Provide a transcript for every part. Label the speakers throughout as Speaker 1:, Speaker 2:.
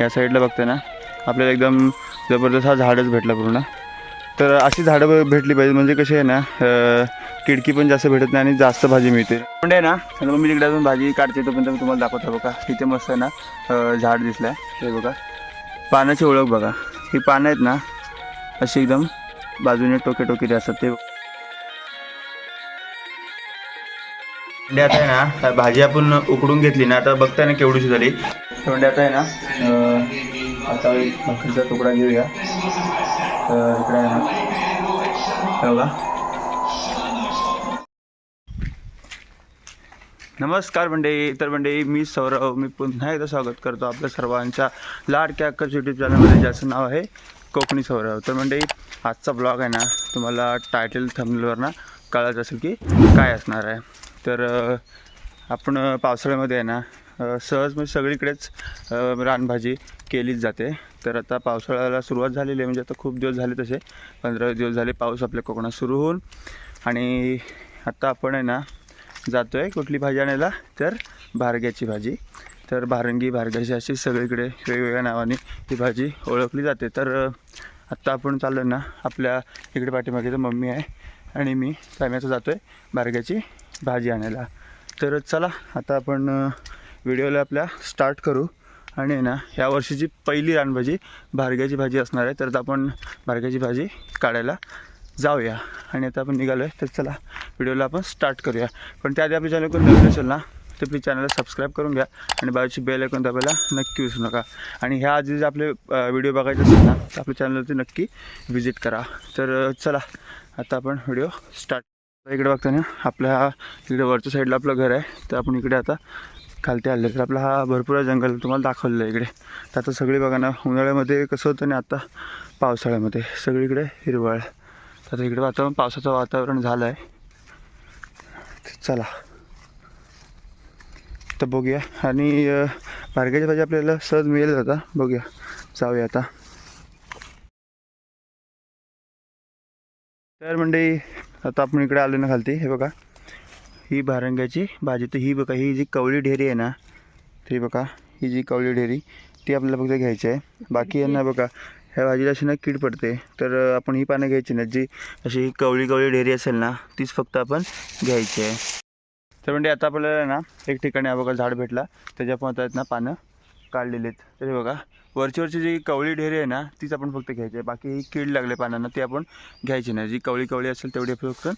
Speaker 1: या साईडला बघते ना आपल्याला एकदम जबरदस्त हा झाडच भेटला पूर्ण. तर अशी झाडं भेटली पाहिजे म्हणजे कशी आहे ना किडकी पण जास्त भेटत नाही आणि जास्त भाजी मिळते. पण आहे ना मग मी तिकडे अजून भाजी काढते तोपर्यंत मी तुम्हाला दाखवतो बघा. तिथे मस्त आहे ना झाड दिसलं आहे हे बघा. पानाची ओळख बघा. ही पानं आहेत ना अशी एकदम बाजूने टोके टोके असतात ते आता आहे ना भाजी आपण उकडून घेतली ना आता बघताय ना केवढीशी झाली. तर आहे ना आता एक भाकरीचा तुकडा घेऊया. तर इकडे आहे ना बघा नमस्कार मंडळी तर मंडळी मी सौरव मी पुन्हा एकदा स्वागत करतो आपल्या सर्वांच्या लाडक्या अक्कच युट्यूब चॅनलमध्ये ज्याचं नाव आहे कोकणी सौरव. तर मंडळी आजचा ब्लॉग आहे ना तुम्हाला टायटल थंबलवर ना कळत असेल की काय असणार आहे. तर आपण पावसाळ्यामध्ये आहे ना सहज म्हणजे सगळीकडेच रानभाजी केलीच जाते. तर आता पावसाळ्याला सुरुवात झालेली आहे म्हणजे आता खूप दिवस झाले तसे. पंधरा दिवस झाले पाऊस आपल्या कोकणात सुरू होऊन. आणि आता आपण आहे ना जातो आहे कुठली भाजी आणायला? तर भारग्याची भाजी. तर भारंगी भारग्याची अशी सगळीकडे वेगवेगळ्या नावाने ही भाजी ओळखली जाते. तर आत्ता आपण चाललो ना आपल्या इकडे पाठीमागे तर मम्मी आहे आणि मी साम्याचं जातो आहे भारग्याची भाजी आणायला. तर चला आता आपण व्हिडिओला आपल्या स्टार्ट करू. आणि ना ह्या वर्षीची पहिली रानभाजी भारग्याची भाजी असणार आहे. तर आता आपण भारग्याची भाजी काढायला जाऊया. आणि आता आपण निघालो आहे तर चला व्हिडिओला आपण स्टार्ट करूया. पण त्याआधी आपल्या चॅनल कोण नवीन असेल ना तर प्लीज चॅनलला सबस्क्राईब करून घ्या. आणि बाजूची बेल ऐकून दाबायला नक्की विसरू नका. आणि ह्या आधी जे आपले व्हिडिओ बघायचे असेल ना तर आपल्या चॅनलवरती नक्की व्हिजिट करा. तर चला आता आपण व्हिडिओ स्टार्ट इकडे बघताना आपल्या इकडे वरच्या साईडला आपलं घर आहे. तर आपण इकडे आता खालती आले तर आपला हा भरपूर जंगल तुम्हाला दाखवलेलं आहे इकडे. तर आता सगळी बघा ना उन्हाळ्यामध्ये कसं होतं आणि आता पावसाळ्यामध्ये. सगळीकडे हिरवळ. तर आता इकडे वातावरण पावसाचं वातावरण झालं आहे चला. तर बघूया. आणि अं, भाजी आपल्याला सहज मिळेल आता. बघूया. जाऊया आता. तर म्हणजे आता आपण इकडे आलो ना खालती. हे बघा. ही भारंग्याची भाजी. तर ही बघा ही जी कवळी ढेरी आहे ना ती बघा ही जी कवळी ढेरी ती आपल्याला फक्त घ्यायची आहे. बाकी यांना बघा ह्या भाजीला अशी ना कीड पडते. तर आपण ही पानं घ्यायची ना जी अशी ही कवळी कवळी ढेरी असेल ना तीच फक्त आपण घ्यायची आहे. तर म्हणजे आता आपल्याला ना एक ठिकाणी हा बघा झाड भेटला. त्याच्या पण आता ना पानं काढलेली आहेत. तर हे बघा वरची वरची जी कवळी ढेरी आहे ना तीच आपण फक्त घ्यायची आहे. बाकी ही कीड लागले पानांना ती आपण घ्यायची नाही. जी कवळी कवळी असेल तेवढी फक्त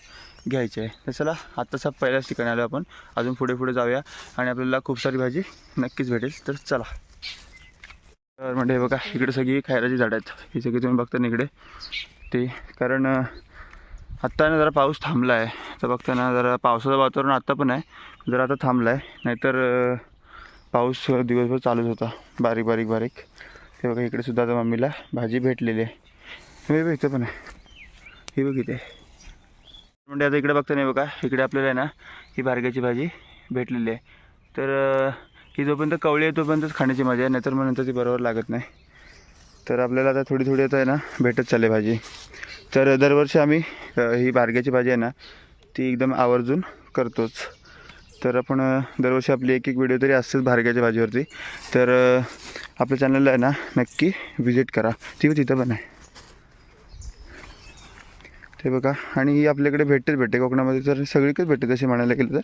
Speaker 1: घ्यायची आहे. तर चला आत्ताचा पहिल्याच ठिकाणी आलो आपण. अजून पुढे पुढे जाऊया आणि आपल्याला खूप सारी भाजी नक्कीच भेटेल. तर चला. तर म्हणजे बघा इकडे सगळी खायराची झाडं आहेत. ही सगळी तुम्ही बघता ना इकडे. ते कारण आत्ता ना जरा पाऊस थांबला आहे तर बघता ना जरा पावसाचं वातावरण आत्ता पण आहे. जरा आता थांबला आहे नाहीतर पाऊस दिवसभर चालूच होता. बारीक बारीक बारीक. ते बघा इकडे सुद्धा आता मम्मीला भाजी भेटलेली आहे. हे बघ पण आहे. हे बघित आहे म्हणजे आता इकडे बघता नाही बघा इकडे आपल्याला आहे ना ही भारग्याची भाजी भेटलेली आहे. तर ही जोपर्यंत कवळी आहे तोपर्यंतच खाण्याची मजा आहे नाहीतर मग नंतर ती बरोबर लागत नाही. तर आपल्याला आता थोडी थोडी आता आहे ना भेटत चालली भाजी. तर दरवर्षी आम्ही ही बारग्याची भाजी आहे ना ती एकदम आवर्जून करतोच. तर आपण दरवर्षी आपली एक एक व्हिडिओ तरी असतेच भारग्याच्या भाजीवरती तर आपल्या चॅनलला आहे ना नक्की व्हिजिट करा. ती आहे तिथं पण आहे. ते बघा. आणि ही आपल्याकडे भेटतेच भेटते. कोकणामध्ये तर सगळीकडेच भेटते तसे म्हणायला गेलं तर.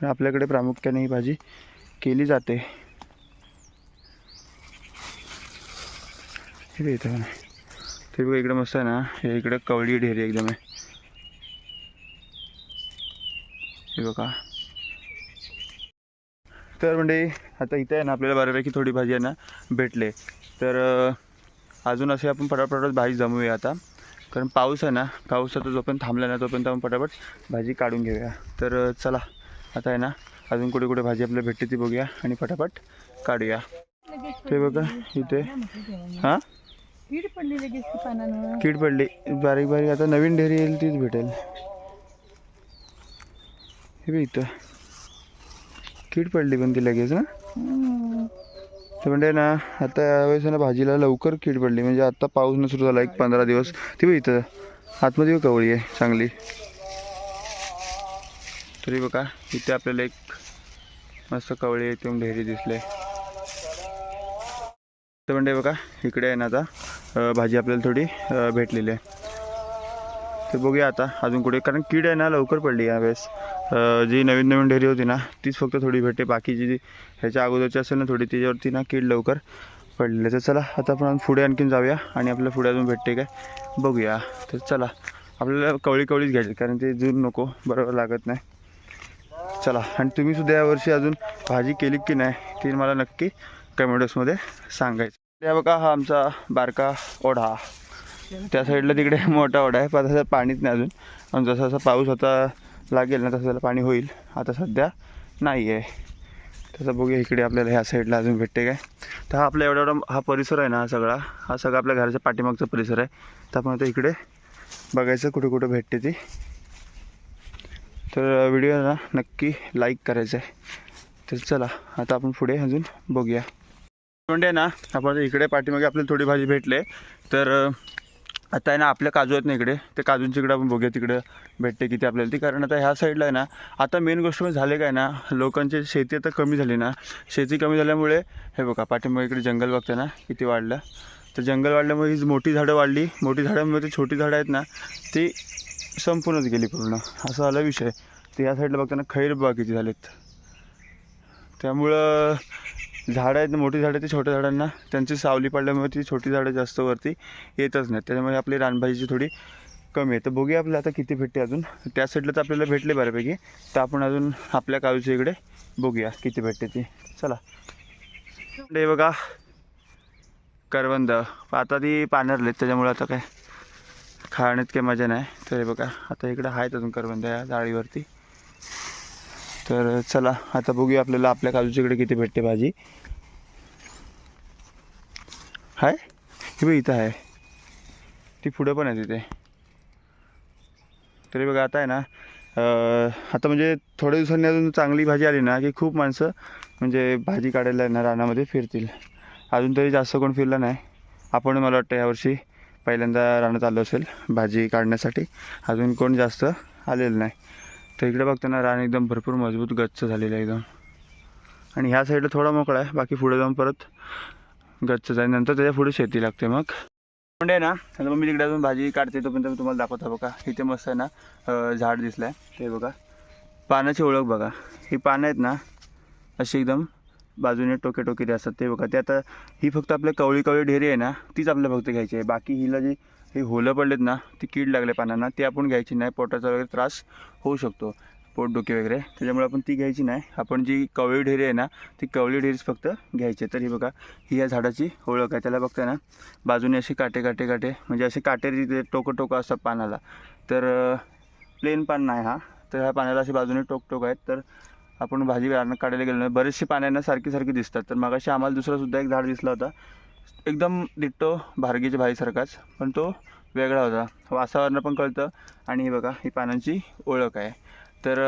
Speaker 1: पण आपल्याकडे प्रामुख्याने ही भाजी केली जाते. हे इथं पण आहे. ते बघा इकडं मस्त आहे ना. हे इकडं कवळी ढेरी एकदम आहे. हे बघा. तर म्हणजे आता इथे आहे ना आपल्याला बऱ्यापैकी थोडी भाजी आहे ना भेटले. तर अजून असे आपण पटापट भाजी जमवूया आता. कारण पाऊस आहे ना पाऊस आता जोपर्यंत थांबला ना तोपर्यंत आपण पटापट भाजी काढून घेऊया. तर चला आता आहे ना अजून कुठे कुठे भाजी आपल्याला भेटते ती बघूया आणि पटापट काढूया. ते बघा इथे. हां?
Speaker 2: कीड पडली लगेच
Speaker 1: कीड पडली. बारीक बारीक आता नवीन डेअरी येईल तीच भेटेल. हे बघ इथं. कीड पडली पण ती लगेच ना तर म्हणजे ना आता यावेळेस ना भाजीला लवकर कीड पडली. म्हणजे आता पाऊस न सुरू झाला एक पंधरा दिवस. ती बघ इथं. आतमध्ये बघ कवळी आहे चांगली. तरी बघा इथे आपल्याला एक मस्त कवळी एकदम ढेरी दिसले. तर म्हणजे बघा इकडे आहे ना आता भाजी आपल्याला थोडी भेटलेली आहे. ते बघूया आता अजून कुठे. कारण कीड आहे ना लवकर पडली यावेळेस जी नवीन नवीन ढेरी होती ना तीच फक्त थोडी भेटते. बाकीची जी ह्याच्या अगोदरची असेल ना थोडी तिच्यावरती ना कीड लवकर पडलेली. तर चला आता आपण पुढे आणखीन जाऊया आणि आपल्याला पुढे अजून भेटते काय बघूया. तर चला आपल्याला कवळी कवळीच घ्यायची कारण ते जून नको बरोबर लागत नाही. चला आणि तुम्ही सुद्धा यावर्षी अजून भाजी केली की नाही ती मला नक्की कमेंट्समध्ये सांगायचं. या बघा हा आमचा बारका ओढा. त्या साईडला तिकडे मोठा ओढा आहे पण आता पाणीच नाही अजून. आणि जसा जसा पाऊस आता लागेल ना तसं त्याला पाणी होईल. आता सध्या नाही आहे तसं बघूया इकडे आपल्याला ह्या साईडला अजून भेटते काय. तर हा आपला एवढा एवढा हा परिसर आहे ना हा सगळा. हा सगळा आपल्या घराच्या पाठीमागचा परिसर आहे. तर आपण आता इकडे बघायचं कुठे कुठे भेटते ती. तर व्हिडिओ ना नक्की लाईक करायचं आहे तर चला आता आपण पुढे अजून बघूया. म्हणजे ना आपण इकडे पाठीमागे आपल्याला थोडी भाजी भेटले तर आता आहे ना आपल्या काजू आहेत ना इकडे. ते काजूंची इकडे आपण बघूया तिकडे. भेटते किती आपल्याला ती. कारण आता ह्या साईडला आहे ना आता मेन गोष्ट म्हणजे झाले काय ना लोकांची शेती आता कमी झाली ना. शेती कमी झाल्यामुळे हे बघा पाठिंबा इकडे जंगल बघते ना किती वाढलं. तर जंगल वाढल्यामुळे ही मोठी झाडं वाढली. मोठी झाडांमुळे ती छोटी झाडं आहेत ना ती संपूर्णच गेली पूर्ण. असा झाला विषय. तर या साईडला बघताना खैर बघा किती झालेत. त्यामुळं झाडं आहेत ना मोठी झाडं ती छोट्या झाडांना त्यांची सावली पडल्यामुळे ती छोटी झाडं जास्त वरती येतच नाहीत. त्याच्यामुळे आपली रानभाजीची थोडी कमी आहे. तर बघूया आपल्याला आता किती भेटते अजून. त्या साईडला तर आपल्याला भेटले बऱ्यापैकी. तर आपण अजून आपल्या काजूच्या इकडे बघूया किती भेटते ती. चला. हे बघा. करवंद. आता ती पानरलेत त्याच्यामुळे आता काय खाण्यात काही मजा नाही. तर हे बघा आता इकडे आहेत अजून करवंद या जाळीवरती. तर चला आता बघूया आपल्याला आपल्या काजूच्या इकडे किती भेटते भाजी. हाय? हे बघ इथं आहे ती पुढं पण आहे तिथे तरी बघा आता आहे ना आता म्हणजे थोड्या दिवसांनी अजून चांगली भाजी आली ना की खूप माणसं म्हणजे भाजी काढायला आहे ना रानामध्ये फिरतील. अजून तरी जास्त कोण फिरलं नाही. आपण मला वाटतं यावर्षी पहिल्यांदा रानात आलो असेल भाजी काढण्यासाठी. अजून कोण जास्त आलेलं नाही. तर इकडे बघताना रान एकदम भरपूर मजबूत गच्च झालेलं आहे एकदम. आणि ह्या साईडला थोडा मोकळा आहे बाकी पुढे जाऊन परत गच्चच आहे नंतर त्याच्या पुढे शेती लागते मग. पण आहे ना? नंतर मग मी तिकडे अजून भाजी काढते तोपर्यंत मी तुम्हाला दाखवतो बघा. इथे मस्त आहे ना झाड दिसलं आहे ते बघा. पानाची ओळख बघा. ही पानं आहेत ना अशी एकदम बाजूने टोके टोकेरी असतात ते बघा. ते आता ही फक्त आपल्या कवळी कवळी ढेरी आहे ना तीच आपल्याला फक्त घ्यायची आहे. बाकी हिला जी हे होलं पडलेत ना ती कीड लागले पानांना ती आपण घ्यायची नाही. पोटाचा वगैरे त्रास होऊ शकतो. पोटडुखी वगैरे त्याच्यामुळे आपण ती घ्यायची नाही. आपण जी कवळी ढेरी आहे ना ती कवळी ढेरीच फक्त घ्यायची आहे. तर ही बघा ही या झाडाची ओळख आहे. त्याला बघताय ना बाजूने असे काटे काटे काटे म्हणजे असे काटेरी ते टोकं टोकं असतात पानाला. तर प्लेन पान नाही हा. तर ह्या पाण्याला असे बाजूने टोकटोक आहेत. तर आपण भाजी काढायला गेलो नाही. बरेचसे पाण्यांना सारखी सारखी दिसतात. तर मगाशी आम्हाला दुसरासुद्धा एक झाड दिसला होता. एकदम डिट्टो भारगीच्या भाईसारखाच पण तो वेगळा होता. वासावरनं पण कळतं. आणि हे बघा ही पानांची ओळख आहे. तर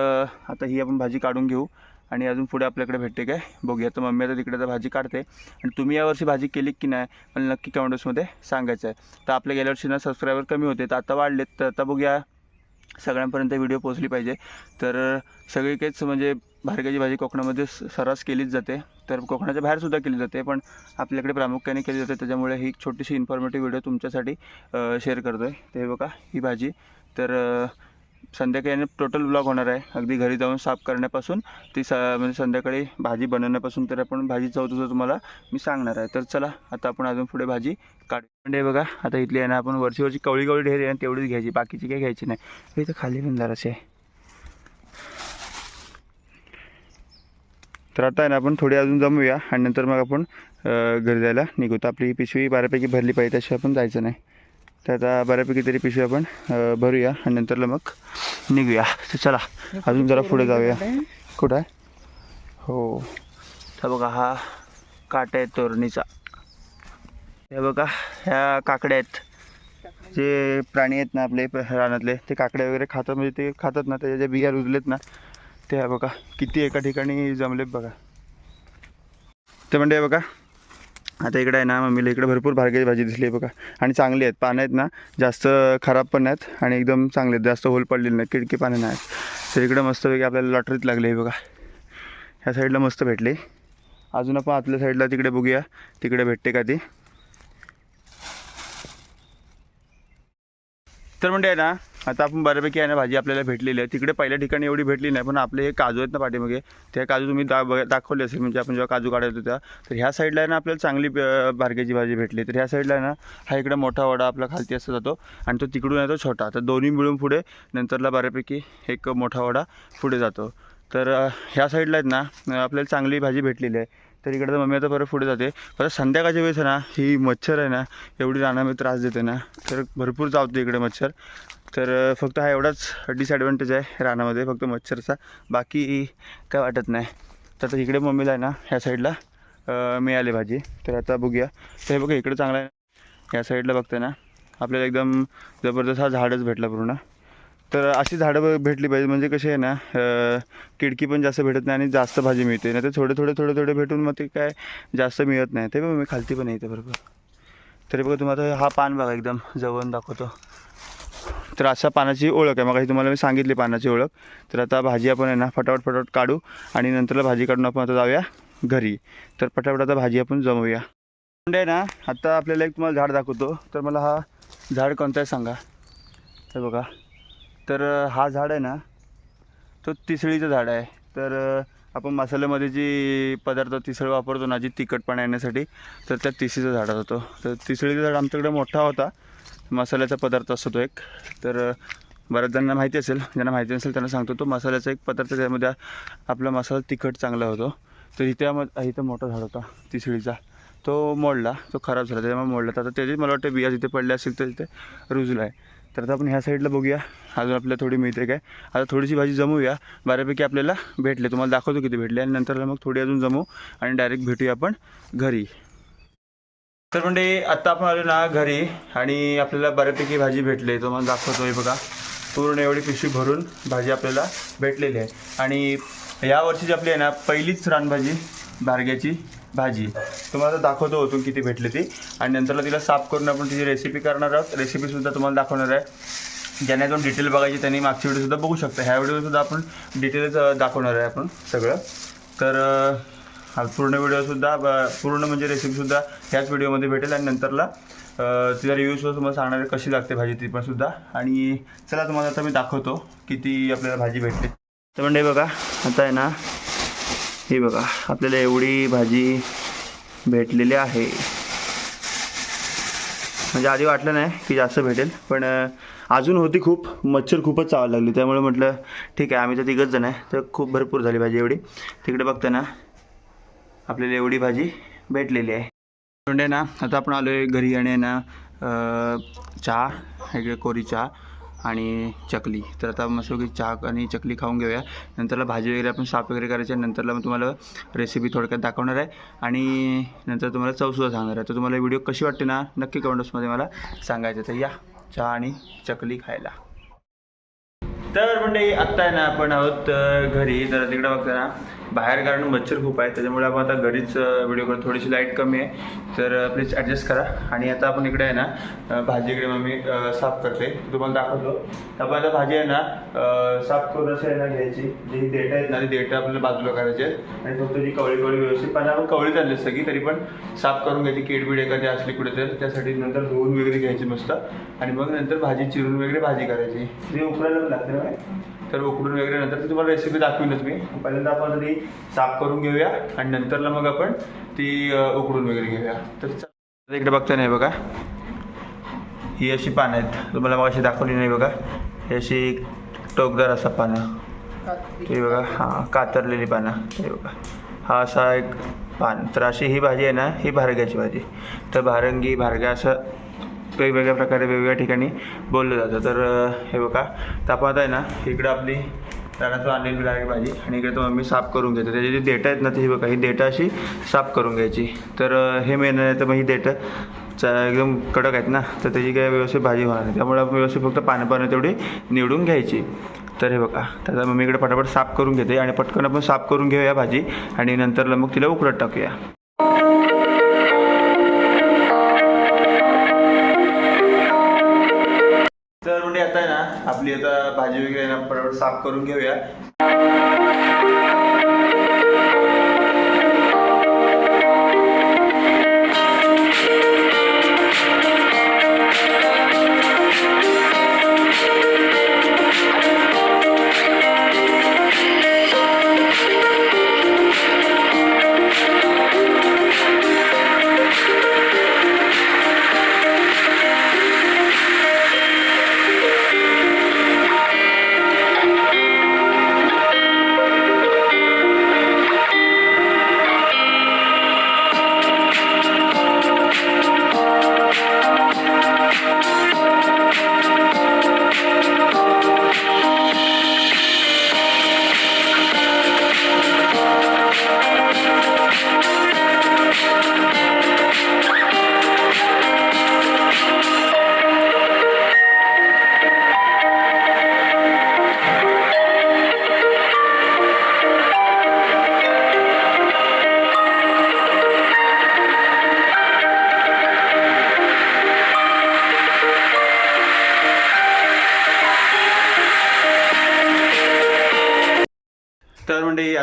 Speaker 1: आता ही आपण भाजी काढून घेऊ आणि अजून पुढे आपल्याकडे भेटते काय? बघूया. तर मम्मी आता तिकडे तर भाजी काढते. आणि तुम्ही यावर्षी भाजी केली की नाही मला नक्की कमेंट्समध्ये सांगायचं आहे. तर आपल्या गेल्या वर्षी ना सबस्क्रायबर कमी होते तर आता वाढलेत. तर आता बघूया. सगळ्यांपर्यंत व्हिडिओ पोचली पाहिजे. तर सगळीकडेच म्हणजे भारगाची भाजी कोकणामध्ये सर्रास केलीच जाते. तर कोकणाच्या बाहेरसुद्धा केली जाते पण आपल्याकडे प्रामुख्याने केली जाते. त्याच्यामुळे ही एक छोटीशी इन्फॉर्मेटिव्ह व्हिडिओ तुमच्यासाठी शेअर करतो आहे ते बघा ही भाजी. तर संध्याकाळी टोटल ब्लॉग होणार आहे. अगदी घरी जाऊन साफ करण्यापासून ती स म्हणजे संध्याकाळी भाजी बनवण्यापासून तर आपण भाजी चवतो तुम्हाला मी सांगणार आहे. तर चला आता आपण अजून पुढे भाजी काढू म्हणजे बघा आता इथली आहे ना आपण वरची वरची कवळी कवळी ढेरी आहे ना तेवढीच घ्यायची बाकीची काही घ्यायची नाही. तर खाली पण जराशी आहे तर आता आहे ना आपण थोडी अजून जमूया आणि नंतर मग आपण घरी जायला निघू तर आपली पिशवी बऱ्यापैकी भरली पाहिजे तशी आपण जायचं नाही. तर आता बऱ्यापैकी तरी पिशवी आपण भरूया आणि नंतरला मग निघूया. तर चला अजून जरा पुढे जाऊया. कुठं आहे? हो. तर बघा हा काटा आहे तोरणीचा. हे बघा ह्या काकड्या आहेत. जे प्राणी आहेत ना आपले रानातले ते काकड्या वगैरे खातात म्हणजे ते खातात ना त्याच्या ज्या बिया रुजलेत ना ते बघा किती एका ठिकाणी जमलेत बघा. ते म्हणजे बघा आता इकडे आहे ना मम्मीला इकडे भरपूर भारगेची भाजी दिसली आहे बघा. आणि चांगली आहेत पानं आहेत ना जास्त खराब पण आहेत आणि एकदम चांगले आहेत जास्त होल पडलेली नाही किडकी पानं आहेत. तर इकडं मस्तपैकी आपल्याला लॉटरीत लागली आहे बघा. ह्या साईडला मस्त भेटली. अजून आपण आतल्या साईडला तिकडे बघूया तिकडे भेटते का ती. तर म्हणजे आहे ना आता आपण बऱ्यापैकी आहे ना भाजी आपल्याला भेटलेली आहे. तिकडे पहिल्या ठिकाणी एवढी भेटली नाही पण आपले हे काजू आहेत ना पाठीमागे त्या काजू तुम्ही दा दाखवले असेल म्हणजे आपण जेव्हा काजू काढत होतो तेव्हा. तर ह्या साईडला आहे ना आपल्याला चांगली बारक्याची भाजी भेटली. तर ह्या साईडला आहे ना हा इकडे मोठा वडा आपला खालती असं जातो आणि तो तिकडून येतो छोटा. तर दोन्ही मिळून पुढे नंतरला बऱ्यापैकी एक मोठा वडा पुढे जातो. तर ह्या साईडला आहेत ना आपल्याला चांगली भाजी भेटलेली आहे. तर इकडे तर मम्मी आता परत पुढे जाते. परत संध्याकाळच्या वेळेस आहे ना ही मच्छर आहे ना एवढी रानामध्ये त्रास देते ना. तर भरपूर चावते इकडे मच्छर. तर फक्त हा एवढाच डिसॲडव्हान्टेज आहे रानामध्ये फक्त मच्छरचा. बाकी काय वाटत नाही. तर आता इकडे मम्मीला आहे ना ह्या साईडला मिळाली भाजी. तर आता बघूया. तर हे बघा इकडे चांगला आहे. या साईडला बघते ना आपल्याला एकदम जबरदस्त हा झाडच भेटला पूर्ण. तर अशी झाडं भेटली पाहिजे. म्हणजे कशी आहे ना किडकी पण जास्त भेटत नाही आणि जास्त भाजी मिळते. नाही तर थोडे थोडे थोडे थोडे भेटून मग ते काय जास्त मिळत नाही. ते बघ मी खालती पण येते बरोबर. तरी बघा तुम्हाला हा पान बघा एकदम जवळून दाखवतो. तर अशा पानाची ओळख आहे. मग तुम्हाला मी सांगितली पानाची ओळख. तर आता भाजी आपण आहे ना फटाफट फटाफट काढू आणि नंतरला भाजी काढून आपण आता जाऊया घरी. तर पटापट आता भाजी आपण जमवूया. म्हणजे आहे ना आता आपल्याला एक तुम्हाला झाड दाखवतो. तर मला हा झाड कोणतं आहे सांगा. तर बघा. तर हा झाड आहे ना तो तिसळीचं झाड आहे. तर आपण मसाल्यामध्ये जी पदार्थ तिसळ वापरतो ना जी तिखटपणा येण्यासाठी तर त्या तिसरीचं झाड होतो. तर तिसळीचं झाड आमच्याकडे मोठा होता. मसाल्याचा पदार्थ असतो तो एक. तर बऱ्याच जणांना माहिती असेल ज्यांना माहिती नसेल त्यांना सांगतो तो मसाल्याचा एक पदार्थ त्यामध्ये आपला मसाला तिखट चांगला होतो. तर इथे आम इथं मोठा झाड होता तिसळीचा. तो मोडला तो खराब झाला त्याच्यामुळे मोडला. तर आता त्याची मला वाटतं बिया जिथे पडले असतील तर तिथे रुजला आहे तर आता आपण ह्या साईडला बघूया. अजून आपल्याला थोडी मिळते काय? आता थोडीशी भाजी जमवूया बऱ्यापैकी आपल्याला भेटले. तुम्हाला दाखवतो किती भेटले. आणि नंतर मग थोडी अजून जमवू आणि डायरेक्ट भेटूया आपण घरी. तर म्हणजे आत्ता आपण आलो ना घरी आणि आपल्याला बऱ्यापैकी भाजी भेटली. तुम्हाला दाखवतो हे बघा. पूर्ण एवढी पिशवी भरून भाजी आपल्याला भेटलेली आहे. आणि या वर्षीची आपली आहे ना पहिलीच रानभाजी भारग्याची भाजी. तुम्हाला दाखवतो होतो किती भेटली ती. आणि नंतरला तिला साफ करून आपण तिची रेसिपी करणार आहोत. रेसिपीसुद्धा तुम्हाला दाखवणार आहे. ज्यांना दोन डिटेल बघायची त्यांनी मागची व्हिडिओसुद्धा बघू शकता. ह्या व्हिडिओसुद्धा आपण डिटेल्स दाखवणार आहे आपण सगळं. तर हा पूर्ण व्हिडिओसुद्धा ब- पूर्ण म्हणजे रेसिपीसुद्धा ह्याच व्हिडिओमध्ये भेटेल आणि नंतरला तिचा रिव्ह्यूसुद्धा तुम्हाला सांगणार कशी लागते भाजी ती पण सुद्धा. आणि चला तुम्हाला आता मी दाखवतो किती आपल्याला भाजी भेटते. तर म्हणजे बघा आता आहे ना हे बघा आपल्याला एवढी भाजी भेटलेली आहे. म्हणजे आधी वाटलं नाही की जास्त भेटेल पण अजून होती खूप मच्छर खूपच चावायला लागली. त्यामुळे म्हटलं ठीक आहे आम्ही तर तिघच जण आहे तर खूप भरपूर झाली भाजी एवढी. तिकडे बघता ना आपल्याला एवढी भाजी भेटलेली आहे. म्हणजे ना आता आपण आलो आहे घरी आणि ना चहा इकडे कोरी चहा आणि चकली. तर आता मस्त की चहा आणि चकली खाऊन घेऊया. नंतरला भाजी वगैरे आपण साफ वगैरे करायची आहे. नंतरला मग तुम्हाला रेसिपी थोडक्यात दाखवणार आहे. आणि नंतर तुम्हाला चवसुद्धा सांगणार आहे. तर तुम्हाला व्हिडिओ कशी वाटते ना नक्की कमेंट्समध्ये मला सांगायचं तर या चहा आणि चकली खायला. तर म्हणजे आत्ता आहे ना आपण आहोत घरी. तर तिकडे बघता ना बाहेर कारण मच्छर खूप आहे त्याच्यामुळे आपण आता घरीच व्हिडिओ करतो थोडीशी लाइट कमी आहे. तर प्लीज ॲडजस्ट करा. आणि आता आपण इकडे आहे ना भाजी इकडे मम्मी साफ करते. तुम्हाला दाखवतो. तर आपण आता भाजी आहे ना साफ करून अशी आहे ना घ्यायची. जी देठं आहेत ना ती देठं आपल्याला बाजूला करायची आहेत. आणि फक्त जी कवळी कवळी व्यवस्थित पण आपण कवळी चालले सगळी तरी पण साफ करून घ्यायची. किडबीड एखादी असली कुठे तर त्यासाठी नंतर धुवून वगैरे घ्यायची मस्त. आणि मग नंतर भाजी चिरून वगैरे भाजी करायची. ती उकडायला पण लागते तर उकडून वगैरे नंतर ती तुम्हाला रेसिपी दाखवीनच मी. पहिल्यांदा आपण ती साफ करून घेऊया आणि नंतरला मग आपण ती उकडून वगैरे घेऊया. तर इकडे बघता नाही बघा. ही अशी पानं आहेत. तुम्हाला मग अशी दाखवली नाही बघा. ही अशी टोकदार असा पानं. ते बघा हां कातरलेली पानं. हे बघा. हा असा एक पान. तर अशी ही भाजी आहे ना ही भारग्याची भाजी. तर भारंगी भारगा असं वेगवेगळ्या प्रकारे वेगवेगळ्या ठिकाणी बोललं जातं. तर हे बघा तपात आहे ना इकडं आपली रानातून आणलेली डायरेक्ट भाजी आणि इकडे तो मम्मी साफ करून घेते. त्याची जी देठं आहेत ना ती बघा ही देठं अशी साफ करून घ्यायची. तर हे मेन आहे तर मग ही देठं चा एकदम कडक आहेत ना तर त्याची काय व्यवस्थित भाजी होणार नाही. त्यामुळे आपण व्यवस्थित फक्त पानं पानं तेवढी निवडून घ्यायची. तर हे बघा त्याचा मम्मी इकडे पटापट साफ करून घेते आणि पटकन आपण साफ करून घेऊया भाजी आणि नंतरला मग तिला उकडत टाकूया. आता आहे ना आपली आता भाजी वगैरे ना पटापट साफ करून घेऊया.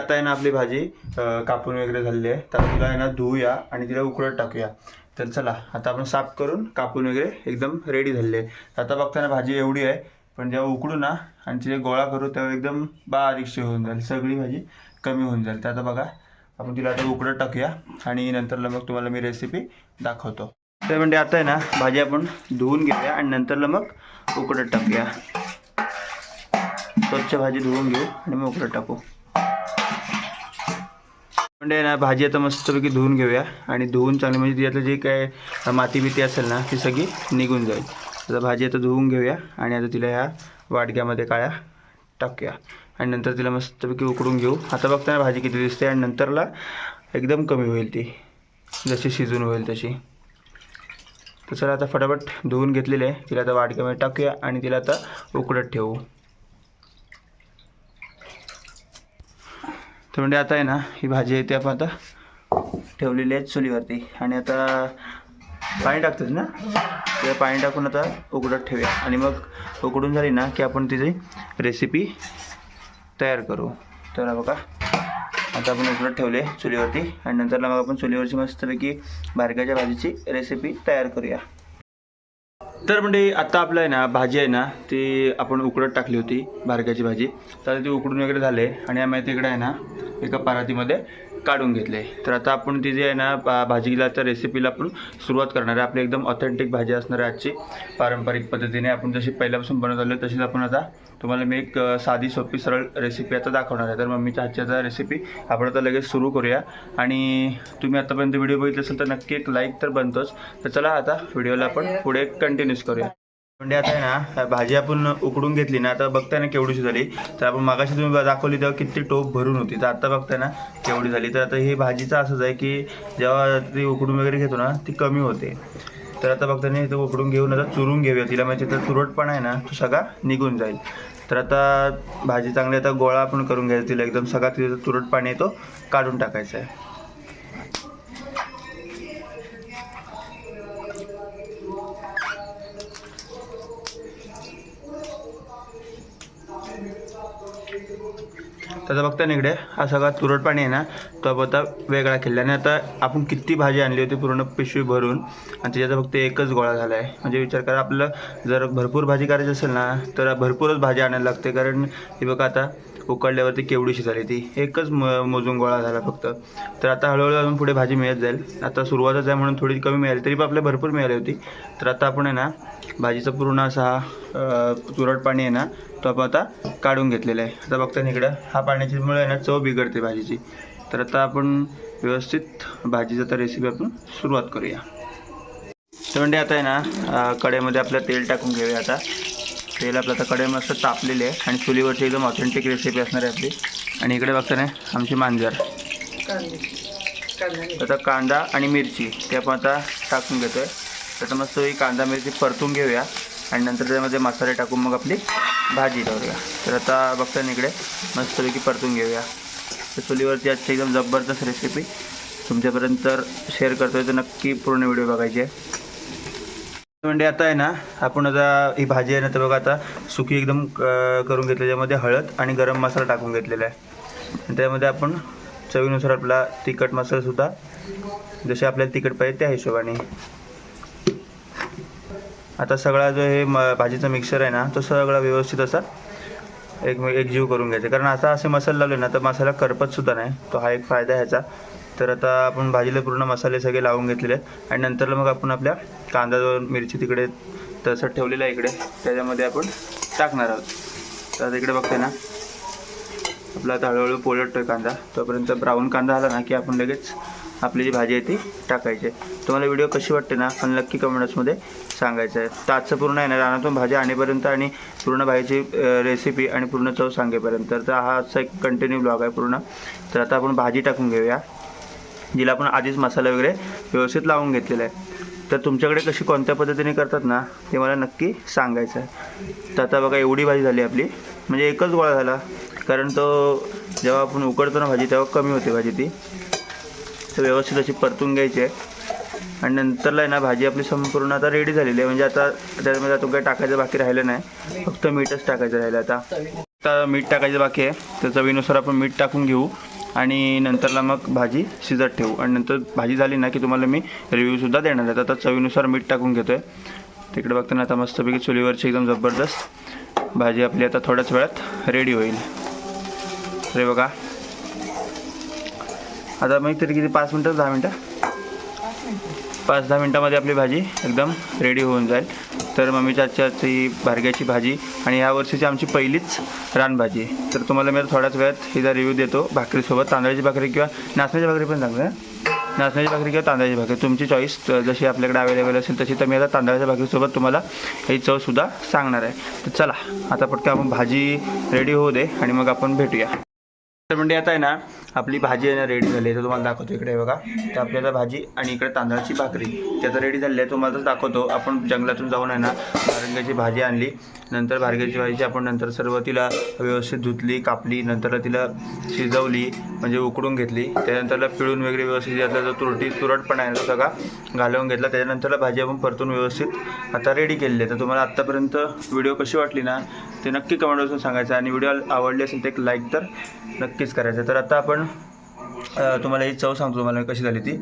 Speaker 1: आता आहे ना आपली भाजी कापून वगैरे झालेली आहे. तर तिला आहे ना धुवूया आणि तिला उकळत टाकूया. तर चला आता आपण साफ करून कापून वगैरे एकदम रेडी झालेली आहे. आता बघताना भाजी एवढी आहे पण जेव्हा उकडू ना आणि तिथे गोळा करू तेव्हा एकदम बारीकशी होऊन जाईल. सगळी भाजी कमी होऊन जाईल. तर आता बघा आपण तिला आता उकडत टाकूया आणि नंतरला मग तुम्हाला मी रेसिपी दाखवतो. तर म्हणजे आता आहे ना भाजी आपण धुवून घेऊया आणि नंतरला मग उकडत टाकूया. स्वच्छ भाजी धुवून घेऊ आणि मग उकडत टाकू. म्हणजे ना भाजी आता मस्तपैकी धुवून घेऊया. आणि धुवून चांगली म्हणजे त्यातलं जे काय माती बिती असेल ना ती सगळी निघून जाईल. आता भाजी आता धुवून घेऊया आणि आता तिला ह्या वाडक्यामध्ये काळ्या टाकूया. आणि नंतर तिला मस्तपैकी उकडून घेऊ. आता बघताना भाजी किती दिसते आणि नंतरला एकदम कमी होईल ती. जशी शिजून होईल तशी. तर चला आता फटाफट धुवून घेतलेली आहे. तिला आता वाडक्यामध्ये टाकूया आणि तिला आता उकडत ठेवू. तर म्हणजे आता आहे ना ही भाजी आहे ती आपण आता ठेवलेली आहे चुलीवरती. आणि आता पाणी टाकतोच ना? तर पाणी टाकून आता उकडत ठेवूया. आणि मग उकडून झाली ना की आपण तिची रेसिपी तयार करू. तर बघा आता आपण उकडत ठेवले चुलीवरती. आणि नंतरला मग आपण चुलीवरची मस्तपैकी बारक्याच्या भाजीची रेसिपी तयार करूया. तर म्हणजे आता आपलं आहे ना भाजी आहे ना ती आपण उकडत टाकली होती बारक्याची भाजी. तर ती उकडून वगैरे झाले आणि आम्ही तिकडे आहे ना एका परातीमध्ये काढून घेतले. तर आता आपण ती जी आहे ना भा- भाजीला त्या रेसिपीला आपण सुरुवात करणार आहे. आपली एकदम ऑथेंटिक भाजी असणार आहे आजची. पारंपरिक पद्धतीने आपण जशी पहिल्यापासून बनवत आलो तशीच आपण आता तुम्हाला मी एक साधी सोपी सरळ रेसिपी आता दाखवणार आहे. तर मम्मीच्या हातची आता रेसिपी आपण आता लगेच सुरू करूया. आणि तुम्ही आतापर्यंत व्हिडिओ बघितले असेल तर नक्की एक लाईक तर बनतोच. तर चला आता व्हिडिओला आपण पुढे कंटिन्यूस करूया. म्हणजे आता आहे ना भाजी आपण उकडून घेतली ना आता बघताय ना केवढीशी झाली. तर आपण मागाशी तुम्ही दाखवली तेव्हा किती टोप भरून होती. तर आता बघताय ना केवढी झाली. तर आता ही भाजीचं असंच आहे की जेव्हा ती उकडून वगैरे घेतो ना ती कमी होते. तर आता बघताना इथं उकडून घेऊन आता चुरून घेऊया. तिला म्हणजे तर तुरटपणा आहे ना तो सगळा निघून जाईल. तर आता भाजी चांगली आता गोळा आपण करून घ्यायचा तिला एकदम सगळा तिथं तुरट पाणी आहे तो काढून टाकायचा आहे. त्याचा बघता इकडे हा सगळा तुरट पाणी आहे ना तो आपण आता वेगळा केला आणि आता आपण किती भाजी आणली होती पूर्ण पिशवी भरून आणि त्याच्यात फक्त एकच गोळा झाला आहे म्हणजे विचार करा आपलं जर भरपूर भाजी करायची असेल ना तर भरपूरच भाजी आणायला लागते. कारण हे बघा आता उकडल्यावरती केवढीशी झाली ती एकच म मोजून गोळा झाला फक्त. तर आता हळूहळू अजून पुढे भाजी मिळत जाईल. आता सुरुवातच आहे म्हणून थोडी कमी मिळाली तरी पण आपल्याला भरपूर मिळाली होती. तर आता आपण आहे ना भाजीचा पूर्ण असा हा तुरट पाणी आहे ना तो आपण आता काढून घेतलेला आहे. आता बघता इकडं हा मुळे आहे ना चव बिघडते भाजीची. तर आता आपण व्यवस्थित भाजीचं आता रेसिपी आपण सुरुवात करूया. तर म्हणजे आता आहे ना अ, कढईमध्ये आपलं तेल टाकून घेऊया आता. तेल आपलं आता कडे मस्त तापलेली आहे. आणि चुलीवरची एकदम ऑथेंटिक रेसिपी असणार आहे आपली. आणि इकडे बघता ना आमची मांजर. आता कांदा आणि मिरची ते आपण आता टाकून घेतो आहे तर मस्त ही कांदा मिरची परतून घेऊया. आणि नंतर त्यामध्ये मसाले टाकून मग आपली भाजी लावूया. तर आता बघता ना इकडे मस्तपैकी परतून घेऊया. तर चुलीवरची आजची एकदम जबरदस्त रेसिपी तुमच्यापर्यंत शेअर करतोय तर नक्की पूर्ण व्हिडिओ बघायची आहे. म्हणजे आता आहे ना आपण आता ही भाजी आहे ना तर बघा आता सुकी एकदम करून घेतली त्यामध्ये हळद आणि गरम मसाला टाकून घेतलेला आहे. त्यामध्ये आपण चवीनुसार आपला तिखट मसालासुद्धा जसे आपल्याला तिखट पाहिजे त्या हिशोबाने. आता सगळा जो हे म भाजीचा मिक्सर आहे ना तो सगळा व्यवस्थित असा एक एकजीव करून घ्यायचा. कारण आता असे मसाले लावले ना तर मसाला करपतसुद्धा नाही. तो हा एक फायदा ह्याचा. तर आता आपण भाजीला पूर्ण मसाले सगळे लावून घेतलेले आहेत. आणि नंतर मग आपण आपल्या कांदा जो मिरची तिकडे तसं ठेवलेलं आहे इकडे. त्याच्यामध्ये आपण टाकणार आहोत. तर आता इकडे बघते ना. आपला आता हळूहळू पोलटतोय कांदा. तोपर्यंत ब्राऊन कांदा आला ना की आपण लगेच आपली जी भाजी आहे ती टाकायची. आहे तुम्हाला व्हिडिओ कशी वाटते ना पण नक्की कमेंट्समध्ये सांगायचं आहे. तर आजचं पूर्ण आहे ना रानातून भाजी आणेपर्यंत आणि पूर्ण भाजीची रेसिपी आणि पूर्ण चव सांगेपर्यंत. तर हा आजचा एक कंटिन्यू ब्लॉग आहे पूर्ण. तर आता आपण भाजी टाकून घेऊया. जिला आपण आधीच मसाला वगैरे व्यवस्थित लावून घेतलेला आहे. तर तुमच्याकडे कशी कोणत्या पद्धतीने करतात ना ते मला नक्की सांगायचं आहे. तर आता बघा एवढी भाजी झाली आपली. म्हणजे एकच गोळा झाला. कारण तो जेव्हा आपण उकडतो ना भाजी तेव्हा कमी होते भाजी ती. तर व्यवस्थित अशी परतून घ्यायची आहे. आणि नंतरला आहे ना भाजी आपली संपूर्ण आता रेडी झालेली आहे. म्हणजे आता त्याच्यामध्ये आता काही टाकायचं बाकी राहिलं नाही. फक्त मीठच टाकायचं राहिलं आता. आता मीठ टाकायचं बाकी आहे. तर चवीनुसार आपण मीठ टाकून घेऊ. आणि नंतरला मग भाजी शिजत ठेवू. आणि नंतर भाजी झाली ना की तुम्हाला मी रिव्ह्यूसुद्धा देणार आहे. आता चवीनुसार मीठ टाकून घेतो आहे तिकडे बघताना आता मस्तपैकी चुलीवरची एकदम जबरदस्त भाजी आपली आता थोड्याच वेळात रेडी होईल. अरे बघा. आता मग तरी किती? पाच मिनटं दहा मिनटं? पाच दहा मिनटामध्ये आपली भाजी एकदम रेडी होऊन जाईल. तर मम्मीच्या ही भारग्याची भाजी आणि या वर्षीची आमची पहिलीच रानभाजी आहे. तर तुम्हाला मी थोड्याच वेळात हिचा रिव्ह्यू देतो. भाकरीसोबत तांदळाची भाकरी किंवा नाचण्याची भाकरी पण चांगली आहे नाचण्याची भाकरी किंवा तांदळाची भाकरी. तुमची चॉईस जशी आपल्याकडे अवेलेबल असेल तशी तर मी आता तांदळाच्या भाकरीसोबत तुम्हाला ही चवसुद्धा सांगणार आहे. तर चला आता पटकन आपण भाजी रेडी होऊ दे आणि मग आपण भेटूया. तर म्हणजे आता आहे ना आपली भाजी आहे ना रेडी झाली आहे. तर तुम्हाला दाखवतो इकडे बघा. तर आपल्याला भाजी आणि इकडे तांदळाची भाकरी. त्याचं रेडी झाली आहे. तुम्हाला दाखवतो. आपण जंगलातून जाऊन आहे ना नारंगाची भाजी आणली. नंतर भारग्याची व्हायची आपण नंतर सर्व तिला व्यवस्थित धुतली कापली नंतर तिला शिजवली म्हणजे उकडून घेतली. त्यानंतरला पिळून वगैरे व्यवस्थित यातला जो तुरटी तुरटपणा आहे तो सगळा घालवून घेतला. त्याच्यानंतरला भाजी आपण परतून व्यवस्थित आता रेडी केलेली आहे. तर तुम्हाला आत्तापर्यंत व्हिडिओ कशी वाटली ना ते नक्की कमेंटवरून सांगायचं. आणि व्हिडिओ आवडली असेल तर एक लाईक तर नक्कीच करायचं. तर आता आपण तुम्हाला ही चव सांगतो. तुम्हाला कशी झाली ती.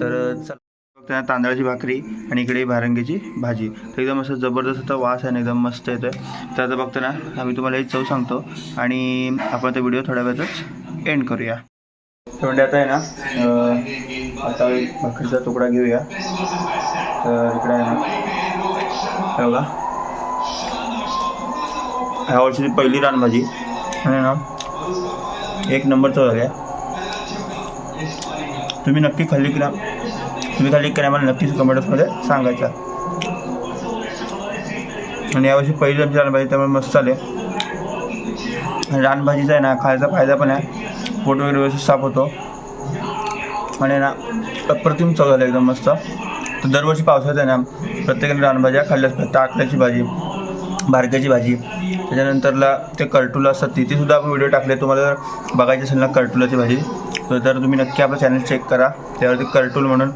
Speaker 1: तर चला. बघताना तांदळाची भाकरी आणि इकडे भारंगीची भाजी. तर एकदम असं जबरदस्त आता वास आहे एकदम मस्त येतो आहे तर आता बघताना आम्ही तुम्हाला ही चव सांगतो आणि आपण तो व्हिडिओ थोड्या वेळातच एंड करूया. म्हणजे आता आहे ना आता एक भाकरीचा तुकडा घेऊया. तर इकडे आहे ना बघा. ह्या वर्षीची पहिली रानभाजी. आणि ना एक नंबर चव आहे तुम्ही नक्की खाल्ली की ना तुम्ही खाली की नाही मला नक्कीच कमेंट्समध्ये सांगायचा. आणि यावर्षी पहिली आमची रानभाजी त्यामुळे मस्त आले रानभाजीचा आहे ना खायचा फायदा पण आहे. पोट वगैरे व्यवस्थित साफ होतो. आणि ना अप्रतिम चव झालं एकदम मस्त. तर दरवर्षी पावसाळ्यात आहे ना प्रत्येकाने रानभाज्या खाल्ल्याच पाहिजे. भाजी भारक्याची भाजी. त्याच्यानंतरला ते कर्टुला असतात तिथेसुद्धा आपण व्हिडिओ टाकले तुम्हाला जर बघायची असेल ना कर्टुलाची भाजी. तर तुम्ही नक्की आपलं चॅनल चेक करा. त्यावरती कर्टूल म्हणून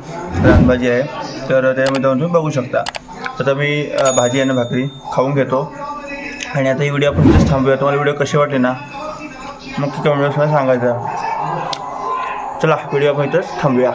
Speaker 1: रानभाजी आहे. तर त्यामध्ये जाऊन तुम्ही बघू शकता. आता मी भाजी आणि भाकरी खाऊन घेतो. आणि आता ही व्हिडिओ आपण इथेच थांबूया. तुम्हाला व्हिडिओ कशी वाटली ना मग कमेंट बॉक्समध्ये सांगायचं. चला व्हिडिओ आपण इथंच थांबूया.